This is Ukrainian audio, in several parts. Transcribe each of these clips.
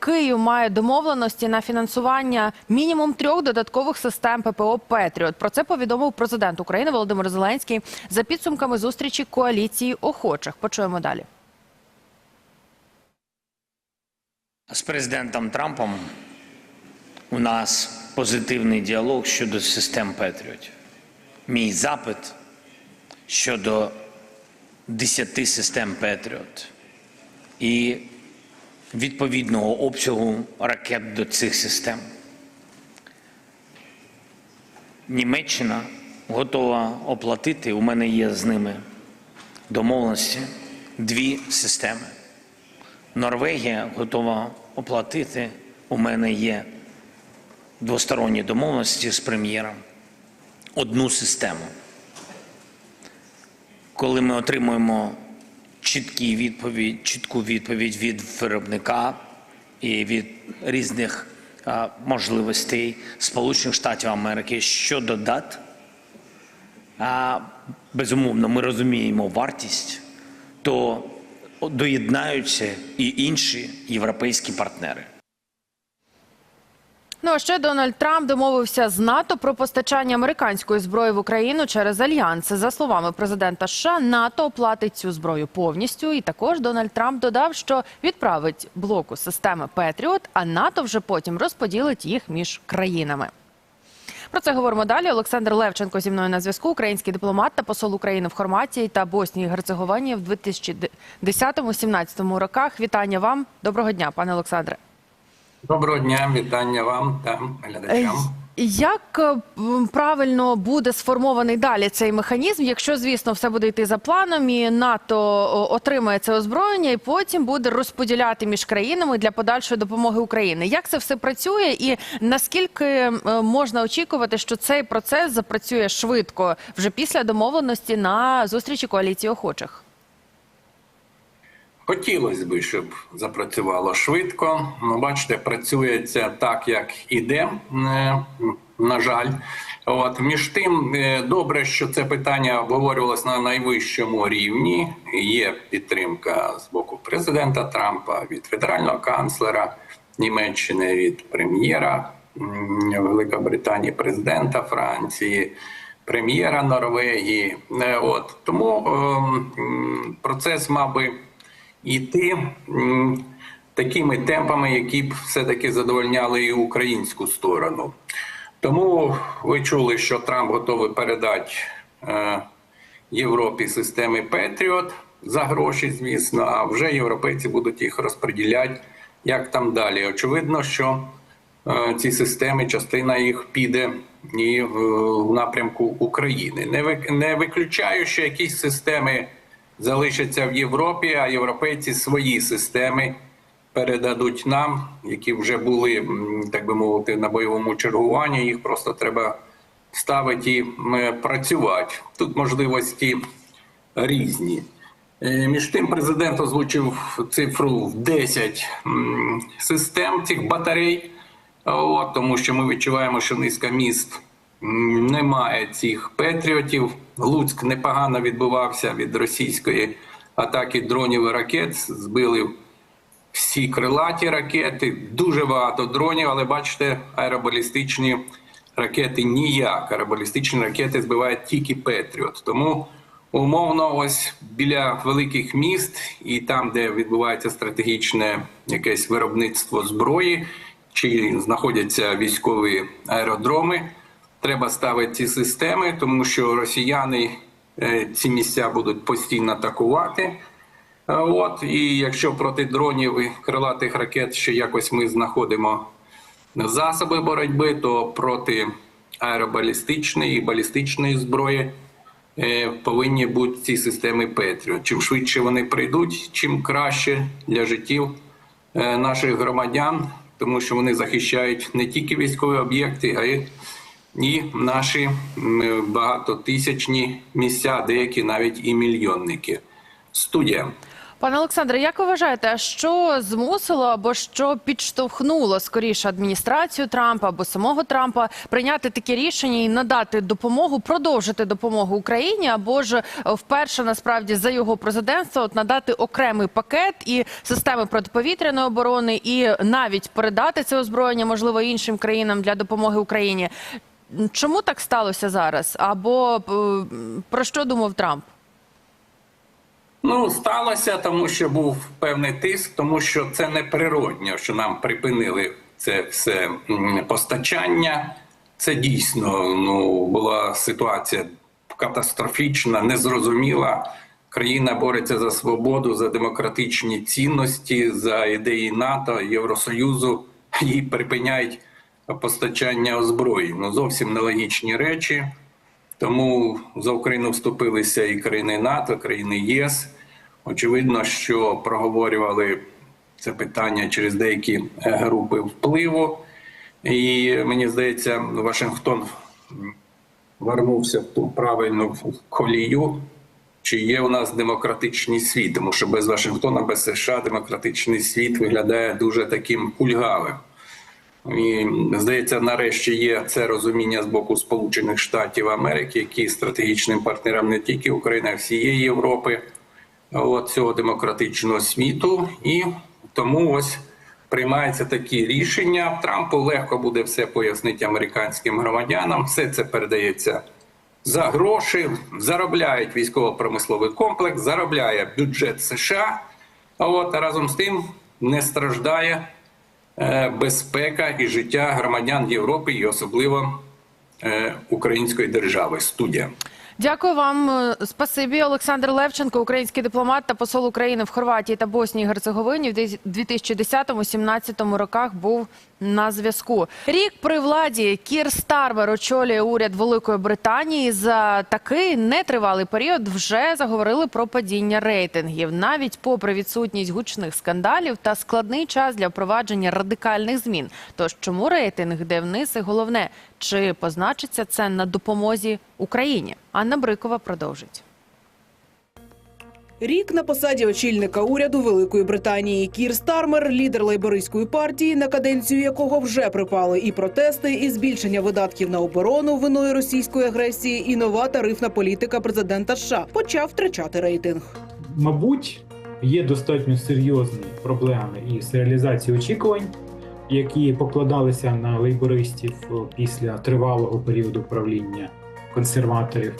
Київ має домовленості на фінансування мінімум трьох додаткових систем ППО Петріот. Про це повідомив президент України Володимир Зеленський за підсумками зустрічі коаліції охочих. Почуємо далі. З президентом Трампом у нас позитивний діалог щодо систем Петріотів. Мій запит щодо 10 систем Петріот і відповідного обсягу ракет до цих систем. Німеччина готова оплатити. У мене є з ними домовленості дві системи. Норвегія готова оплатити. У мене є двосторонні домовленості з прем'єром. Одну систему. Коли ми отримуємо чіткі відповідь, чітку відповідь від виробника і від різних можливостей Сполучених Штатів Америки щодо дат, а, безумовно, ми розуміємо вартість, то доєднаються і інші європейські партнери. Ну а ще Дональд Трамп домовився з НАТО про постачання американської зброї в Україну через альянс. За словами президента США, НАТО оплатить цю зброю повністю. І також Дональд Трамп додав, що відправить блоку системи Петріот, а НАТО вже потім розподілить їх між країнами. Про це говоримо далі. Олександр Левченко зі мною на зв'язку. Український дипломат та посол України в Хорватії та Боснії і Герцеговині в 2010-2017 роках. Вітання вам. Доброго дня, пане Олександре. Доброго дня, вітання вам та глядачам. Як е, правильно буде сформований далі цей механізм, якщо, звісно, все буде йти за планом, і НАТО отримає це озброєння, і потім буде розподіляти між країнами для подальшої допомоги Україні? Як це все працює, і наскільки е, можна очікувати, що цей процес запрацює швидко вже після домовленості на зустрічі коаліції охочих? Хотілося б, щоб запрацювало швидко. Ну, бачите, працює це так, як іде. е, На жаль, от між тим, е, добре, що це питання обговорювалося на найвищому рівні. Є підтримка з боку президента Трампа, від федерального канцлера Німеччини, від прем'єра Великобританії, президента Франції. Прем'єра Норвегії, Е, от тому ем, процес мав би йти такими темпами, які б все-таки задовольняли і українську сторону. Тому ви чули, що Трамп готовий передати е, Європі системи Петріот за гроші, звісно, а вже європейці будуть їх розподіляти, як там далі. Очевидно, що е, ці системи, частина їх піде і в, напрямку України. Не, вик- не виключаю, що якісь системи залишаться в Європі, а європейці свої системи передадуть нам, які вже були, так би мовити, на бойовому чергуванні. Їх просто треба ставити і працювати. Тут можливості різні. Е, Між тим, президент озвучив цифру в 10 систем цих батарей. От, тому що ми відчуваємо, що низка міст немає цих петріотів. Луцьк непогано відбивався від російської атаки дронів і ракет. Збили всі крилаті ракети, дуже багато дронів, але бачите, аеробалістичні ракети ніяк. Аеробалістичні ракети збивають тільки Петріот. Тому умовно, ось біля великих міст і там, де відбувається стратегічне якесь виробництво зброї, чи знаходяться військові аеродроми, треба ставити ці системи, тому що росіяни е, ці місця будуть постійно атакувати. От і якщо проти дронів і крилатих ракет ще якось ми знаходимо засоби боротьби, то проти аеробалістичної і балістичної зброї е, повинні бути ці системи Петріот. Чим швидше вони прийдуть, чим краще для життів е, наших громадян, тому що вони захищають не тільки військові об'єкти, а й і наші багатотисячні місця, деякі навіть і мільйонники. Студія. Пане Олександре, як ви вважаєте, що змусило або що підштовхнуло скоріше адміністрацію Трампа або самого Трампа прийняти таке рішення і надати допомогу, продовжити допомогу Україні, або ж вперше насправді за його президентства от надати окремий пакет і системи протиповітряної оборони, і навіть передати це озброєння, можливо, іншим країнам для допомоги Україні? Чому так сталося зараз? Або е, про що думав Трамп? Ну, сталося, тому що був певний тиск, тому що це неприродньо, що нам припинили це все постачання. Це дійсно ну, була ситуація катастрофічна, незрозуміла. Країна бореться за свободу, за демократичні цінності, за ідеї НАТО, Євросоюзу. Їй припиняють постачання озброєнь. Ну, зовсім нелогічні речі. Тому за Україну вступилися і країни НАТО, країни ЄС. Очевидно, що проговорювали це питання через деякі е, групи впливу. І мені здається, Вашингтон вернувся в ту правильну колію. Чи є у нас демократичний світ? Тому що без Вашингтона, без США демократичний світ виглядає дуже таким кульгавим. І здається, нарешті є це розуміння з боку Сполучених Штатів Америки, які стратегічним партнером не тільки України, а всієї Європи, от цього демократичного світу. І тому ось приймаються такі рішення. Трампу легко буде все пояснити американським громадянам. Все це передається за гроші, заробляють військово-промисловий комплекс, заробляє бюджет США. А от разом з тим не страждає безпека і життя громадян Європи і особливо е, української держави. Студія. Дякую вам. Е, Спасибі, Олександр Левченко, український дипломат та посол України в Хорватії та Боснії і Герцеговині в 2010-2017 роках був на зв'язку. Рік при владі Кір Стармер очолює уряд Великої Британії. За такий нетривалий період вже заговорили про падіння рейтингів, навіть попри відсутність гучних скандалів та складний час для впровадження радикальних змін. Тож чому рейтинг йде вниз? І головне, чи позначиться це на допомозі Україні? Анна Брикова продовжить. Рік на посаді очільника уряду Великої Британії Кір Стармер, лідер лейбористської партії, на каденцію якого вже припали і протести, і збільшення видатків на оборону виною російської агресії, і нова тарифна політика президента США почав втрачати рейтинг. мабуть, є достатньо серйозні проблеми із реалізації очікувань, які покладалися на лейбористів після тривалого періоду правління консерваторів.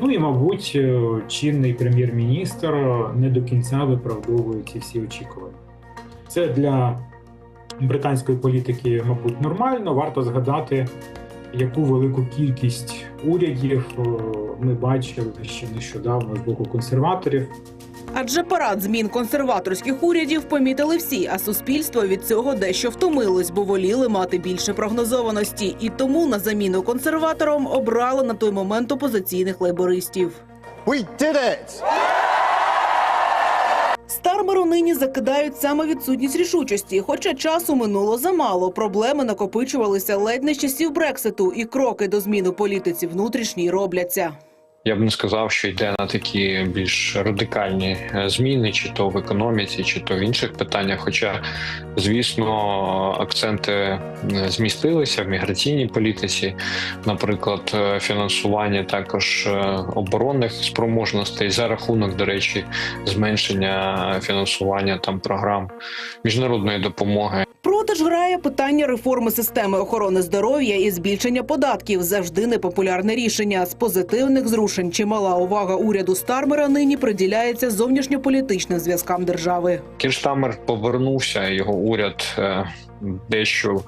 Ну і, мабуть, е, чинний прем'єр-міністр не до кінця виправдовує ці всі очікування. Це для британської політики, мабуть, нормально. Варто згадати, яку велику кількість урядів е, ми бачили ще нещодавно з боку консерваторів. Адже парад змін консерваторських урядів помітили всі, а суспільство від цього дещо втомилось, бо воліли мати більше прогнозованості, і тому на заміну консерваторам обрали на той момент опозиційних лейбористів. We did it! Стармеру нині закидають саме відсутність рішучості, хоча часу минуло замало. Проблеми накопичувалися ледь не з часів Брекситу, і кроки до змін у політиці внутрішній робляться. Я б не сказав, що йде на такі більш радикальні е, зміни, чи то в економіці, чи то в інших питаннях. Хоча, звісно, акценти е, змістилися в міграційній політиці, наприклад, е, фінансування також оборонних спроможностей за рахунок, до речі, зменшення фінансування там програм міжнародної допомоги. Ж грає питання реформи системи охорони здоров'я і збільшення податків завжди непопулярне рішення. З позитивних зрушень чимала увага уряду Стармера нині приділяється зовнішньополітичним зв'язкам держави. Кірштамер повернувся, його уряд е, дещо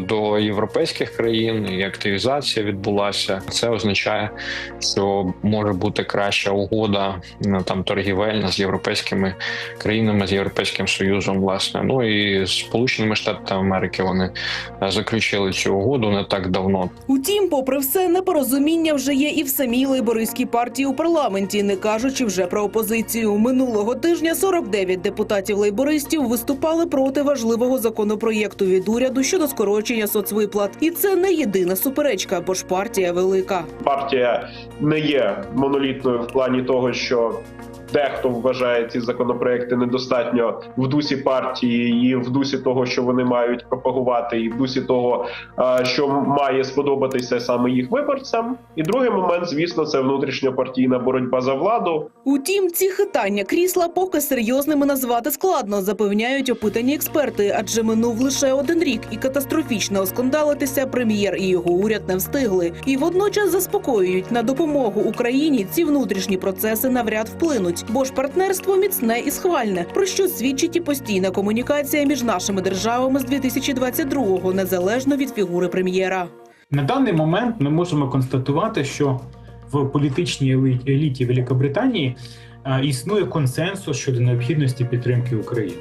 до європейських країн, і активізація відбулася. Це означає, що може бути краща угода е, там торгівельна з європейськими країнами, з європейським союзом, власне. Ну і з Сполученими Штатами Америки вони е, заключили цю угоду не так давно. Утім, попри все, непорозуміння вже є і в самій лейбористській партії у парламенті, не кажучи вже про опозицію. Минулого тижня 49 депутатів лейбористів виступали проти важливого законопроєкту від уряду щодо скорочення соцвиплат. І це не єдина суперечка, бо ж партія велика. партія не є монолітною в плані того, що дехто вважає ці законопроекти недостатньо в дусі партії і в дусі того, що вони мають пропагувати, і в дусі того, що має сподобатися саме їх виборцям. І другий момент, звісно, це внутрішньопартійна боротьба за владу. Утім, ці хитання крісла поки серйозними назвати складно, запевняють опитані експерти, адже минув лише один рік, і катастрофічно оскандалитися прем'єр і його уряд не встигли. І водночас заспокоюють на допомогу Україні ці внутрішні процеси навряд вплинуть, бо ж партнерство міцне і схвальне, про що свідчить і постійна комунікація між нашими державами з 2022-го, незалежно від фігури прем'єра. На даний момент ми можемо констатувати, що в політичній елі- еліті Великобританії е, існує консенсус щодо необхідності підтримки України.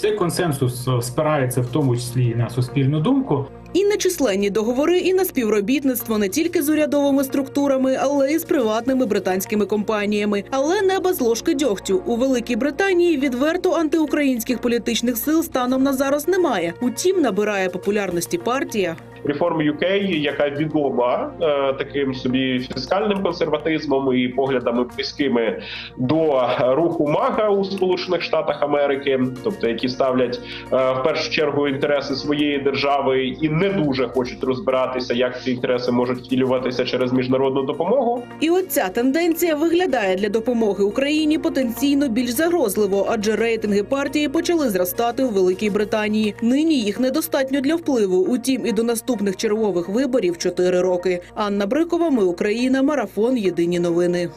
Цей консенсус е, спирається в тому числі і на суспільну думку, І на численні договори, і на співробітництво не тільки з урядовими структурами, але й з приватними британськими компаніями. Але не без ложки дьогтю у Великій Британії відверто антиукраїнських політичних сил станом на зараз немає. Утім, набирає популярності партія. Реформ UK, яка відома е, таким собі фіскальним консерватизмом і поглядами близькими до руху МАГА у Сполучених Штатах Америки, тобто які ставлять е, в першу чергу інтереси своєї держави і не дуже хочуть розбиратися, як ці інтереси можуть втілюватися через міжнародну допомогу. І от ця тенденція виглядає для допомоги Україні потенційно більш загрозливо, адже рейтинги партії почали зростати у Великій Британії. Нині їх недостатньо для впливу. Утім, і до наступних чергових виборів 4 роки. Анна Брикова, ми Україна, марафон. Єдині новини.